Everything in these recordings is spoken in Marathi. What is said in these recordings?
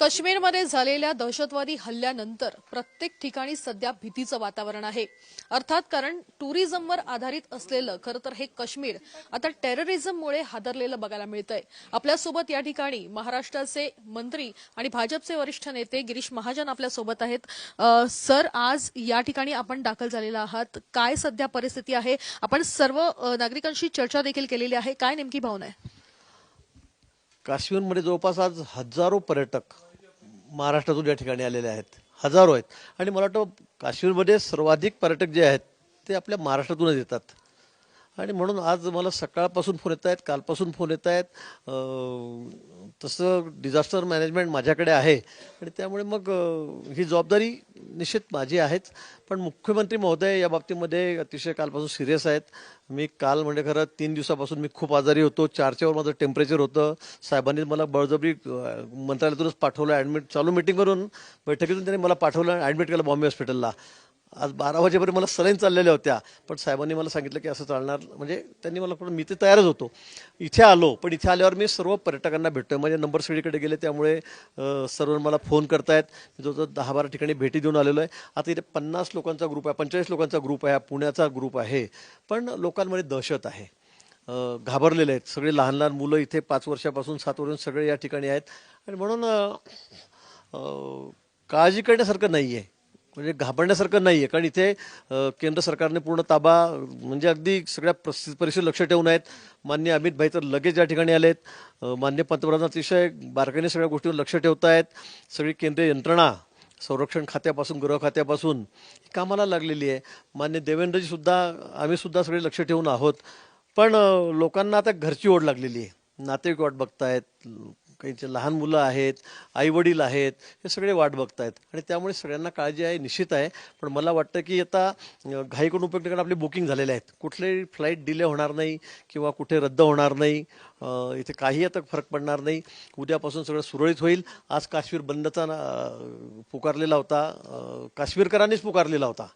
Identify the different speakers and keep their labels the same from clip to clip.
Speaker 1: काश्मीरमध्ये झालेल्या दहशतवादी हल्ल्यानंतर प्रत्येक ठिकाणी सध्या भीतीचं वातावरण आहे. अर्थात कारण टुरिझमवर आधारित असलेलं खरं तर हे काश्मीर आता टेररिझममुळे हादरलेलं बघायला मिळतंय. आपल्यासोबत या ठिकाणी महाराष्ट्राचे मंत्री आणि भाजपचे वरिष्ठ नेते गिरीश महाजन आपल्यासोबत आहेत. सर आज या ठिकाणी आपण दाखल झालेला आहात. काय सध्या परिस्थिती आहे? आपण सर्व नागरिकांशी चर्चा देखील केलेली आहे. काय नेमकी भावना आहे?
Speaker 2: काश्मीरमध्ये जवळपास आज हजारो पर्यटक महाराष्ट्रातून या ठिकाणी आलेले आहेत. हजारो आहेत. आणि मला वाटतं काश्मीरमध्ये सर्वाधिक पर्यटक जे आहेत ते आपल्या महाराष्ट्रातूनच येतात. आणि म्हणून आज मला सकाळपासून फोन येत आहेत कालपासून फोन येत आहेत. तसं डिझास्टर मॅनेजमेंट माझ्याकडे आहे. आणि त्यामुळे मग ही जबाबदारी निश्चित माझी आहेच. पण मुख्यमंत्री महोदय या बाबतीमध्ये अतिशय कालपासून सिरियस आहेत. मी काल म्हणजे खरं तीन दिवसापासून मी खूप आजारी होतो. चारच्यावर माझं टेम्परेचर होतं. साहेबांनी मला बळजबरी मंत्रालयातूनच पाठवलं ॲडमिट चालू मिटिंग करून बैठकीतून त्यांनी मला पाठवलं ॲडमिट केलं बॉम्बे हॉस्पिटलला आज बारा वाजेपर्यंत मला सलाईन चाललेल्या होत्या. पण साहेबांनी मला सांगितलं की असं चालणार म्हणजे त्यांनी मला मी ते तयारच होतो. इथे आलो पण इथे आल्यावर मी सर्व पर्यटकांना भेटतो माझ्या नंबर सगळीकडे गेले त्यामुळे सर्व मला फोन करतायत. मी जवळजवळ दहा बारा ठिकाणी भेटी देऊन आलेलो आहे. आता इथे पन्नास लोकांचा ग्रुप आहे पंचेचाळीस लोकांचा ग्रुप आहे पुण्याचा ग्रुप आहे. पण लोकांमध्ये दहशत आहे. घाबरलेले आहेत. सगळे लहान लहान मुलं इथे पाच वर्षापासून सात वर्ष सगळे या ठिकाणी आहेत. आणि म्हणून काळजी करण्यासारखं नाही आहे म्हणजे घाबरण्यासारखं नाही आहे कारण इथे केंद्र सरकारने पूर्ण ताबा म्हणजे अगदी सगळ्या परिस्थिती लक्ष ठेवून आहेत. मान्य अमित भाई तर लगेच या ठिकाणी आलेत. मान्य पंतप्रधान अतिशय बारकाईने सगळ्या गोष्टीवर लक्ष ठेवत आहेत सगळी केंद्रीय यंत्रणा संरक्षण खात्यापासून गृह खात्यापासून कामाला लागलेली आहे. मान्य देवेंद्रजीसुद्धा आम्हीसुद्धा सगळे लक्ष ठेवून आहोत. पण लोकांना आता घरची ओढ लागलेली आहे. नातेवाईक वाट बघतायत काहींचे लहान मुलं आहेत आईवडील आहेत हे सगळे वाट बघतायत. आणि त्यामुळे सगळ्यांना काळजी आहे निश्चित आहे. पण मला वाटतं की आता घाई करून उपयोग कारण आपली बुकिंग झालेले आहेत. कुठलेही फ्लाईट डिले होणार नाही किंवा कुठे रद्द होणार नाही इथे काही आता फरक पडणार नाही. उद्यापासून सगळं सुरळीत होईल. आज काश्मीर बंदचा पुकारलेला होता. काश्मीरकरांनीच पुकारलेला होता.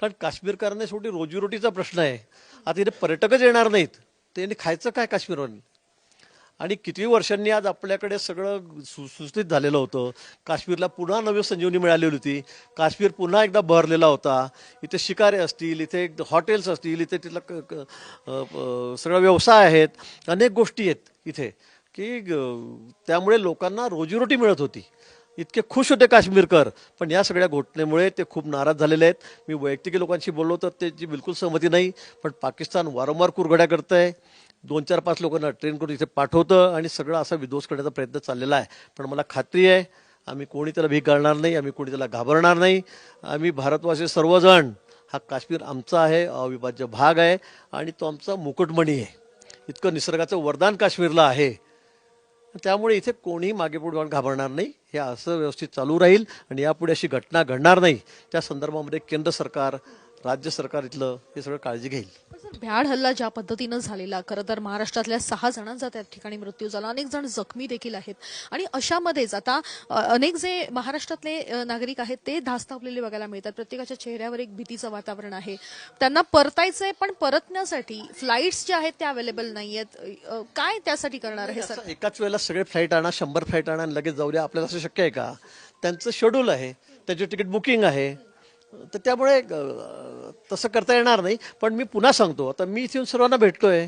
Speaker 2: कारण काश्मीरकरांनी शेवटी रोजीरोटीचा प्रश्न आहे. आता इथे पर्यटकच येणार नाहीत. त्यांनी खायचं काय काश्मीरवर आणि किती वर्षांनी आज आपल्याकडे सगळं सुस्थित झालेलं होतं. काश्मीरला पुन्हा नवी संजीवनी मिळालेली होती. काश्मीर पुन्हा एकदा बहरलेला होता. इथे शिकारे असतील इथे हॉटेल्स असतील इथे तिथला क- सगळं व्यवसाय आहेत. अनेक गोष्टी आहेत इथे की ग- त्यामुळे लोकांना रोजीरोटी मिळत होती. इतके खुश होते काश्मीरकर. पण या सगळ्या घटनेमुळे ते खूप नाराज झालेले आहेत. मी वैयक्तिक लोकांशी बोललो तर त्याची बिलकुल सहमती नाही. पण पाकिस्तान वारंवार कुरघड्या करतं आहे दोन चार पाच लोकांना ट्रेन करून इथे पाठवतं आणि सगळं असा विध्वंस करण्याचा प्रयत्न चाललेला आहे. पण मला खात्री आहे आम्ही कोणी त्याला भीक घालणार नाही आम्ही कोणी त्याला घाबरणार नाही. आम्ही भारतवासी सर्वजण हा काश्मीर आमचा आहे अविभाज्य भाग आहे आणि तो आमचा मुकुटमणी आहे. इतकं निसर्गाचं वरदान काश्मीरला आहे. त्यामुळे इथे कोणीही मागे पुढे घाबरणार नाही. हे असं व्यवस्थित चालू राहील आणि यापुढे अशी घटना घडणार नाही. त्या संदर्भामध्ये केंद्र सरकार राज्य सरकार इथलं हे सगळं काळजी घेईल.
Speaker 1: भ्याड हल्ला ज्या पद्धतीनं झालेला खरं तर महाराष्ट्रातल्या सहा जणांचा त्या ठिकाणी मृत्यू झाला. अनेक जण जखमी देखील आहेत. आणि अशामध्येच आता अनेक जे महाराष्ट्रातले नागरिक आहेत ते धास्तावलेले बघायला मिळतात. प्रत्येकाच्या चेहऱ्यावर एक भीतीचं वातावरण आहे. त्यांना परतायचंय पण परतण्यासाठी फ्लाईट्स ज्या आहेत त्या अवेलेबल नाहीयेत. अ, काय त्यासाठी करणार आहे सर?
Speaker 2: एकाच वेळेला सगळे फ्लाईट आणा शंभर फ्लाईट आणा आणि लगेच जाऊ द्या. आपल्याला असं शक्य आहे का? त्यांचं शेड्यूल आहे. त्याचे तिकीट बुकिंग आहे. तर त्यामुळे तसं करता येणार नाही पण मी पुन्हा सांगतो. आता मी इथे येऊन सर्वांना भेटतोय.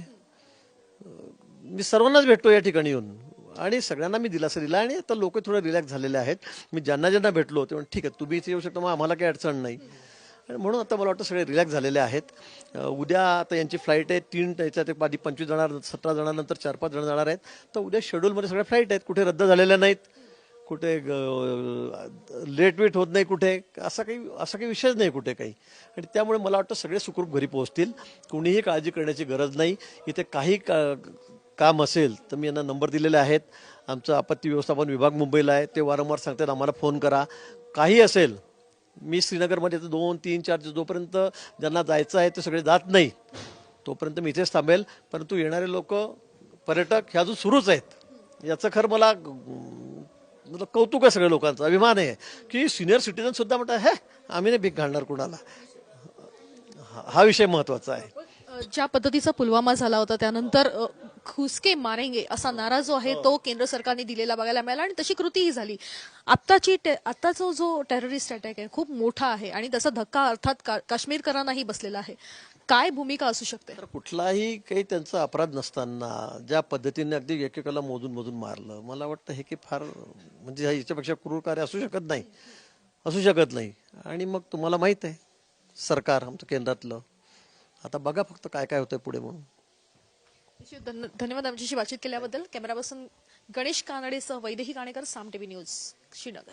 Speaker 2: मी सर्वांनाच भेटतो या ठिकाणी येऊन. आणि सगळ्यांना मी दिलासा दिला आणि आता लोक थोडे रिलॅक्स झालेले आहेत. मी ज्यांना ज्यांना भेटलो ते म्हणून ठीक आहे तुम्ही इथे येऊ शकता मग आम्हाला काही अडचण नाही. आणि म्हणून आता मला वाटतं सगळे रिलॅक्स झालेले आहेत. उद्या आता यांची फ्लाईट आहे तीन याच्यात एक आधी पंचवीस जाणार सतरा जणांनंतर चार पाच जण जाणार आहेत. तर उद्या शेड्यूलमध्ये सगळ्या फ्लाईट आहेत कुठे रद्द झालेल्या नाहीत. कुठे लेट वेट होत नाही कुठे असा काही असा काही विषयच नाही कुठे काही. आणि त्यामुळे मला वाटतं सगळे सुखरूप घरी पोहोचतील. कोणीही काळजी करण्याची गरज नाही. इथे काही का काम असेल तर मी यांना नंबर दिलेले आहेत. आमचं आपत्ती व्यवस्थापन विभाग मुंबईला आहे. ते वारंवार सांगतात आम्हाला फोन करा. काही असेल मी श्रीनगरमध्ये तर दोन तीन चार जोपर्यंत ज्यांना जायचं आहे ते सगळे जात नाही तोपर्यंत मी इथेच थांबेल. परंतु येणारे लोक पर्यटक हे अजून सुरूच आहेत. याचं खरं मला मला कौतुक आहे सगळ्या लोकांचं अभिमान आहे. की सिनियर सिटीजन सुद्धा म्हणतात हे आम्ही नाही भीक घालणार कुणाला. हा- हा विषय महत्त्वाचा आहे.
Speaker 1: ज्या पद्धतीचा पुलवामा झाला होता त्यानंतर खुसके मारेंगे असा नारा जो आहे तो केंद्र सरकारने दिलेला बघायला मिळाला आणि तशी कृतीही झाली. आत्ताची आत्ताचा जो टेररिस्ट अटॅक आहे खूप मोठा आहे आणि त्याचा धक्का अर्थात काश्मीरकरांनाही बसलेला आहे. काय भूमिका असू शकते?
Speaker 2: तर कुठलाही काही त्यांचा अपराध नसताना ज्या पद्धतीने अगदी एकेकाला मोजून मोजून मारलं मला वाटतं हे की फार म्हणजे याच्यापेक्षा क्रूर कार्य असू शकत नाही. असू शकत नाही. आणि मग तुम्हाला माहीत आहे सरकार आमचं केंद्रातलं. आता बघा फक्त काय काय होतंय पुढे म्हणून.
Speaker 1: धन्य- धन्यवाद आमच्याशी बातचीत केल्याबद्दल. कॅमेरा पर्सन गणेश कानडेसह वैदेही काणेकर साम टीव्ही न्यूज श्रीनगर.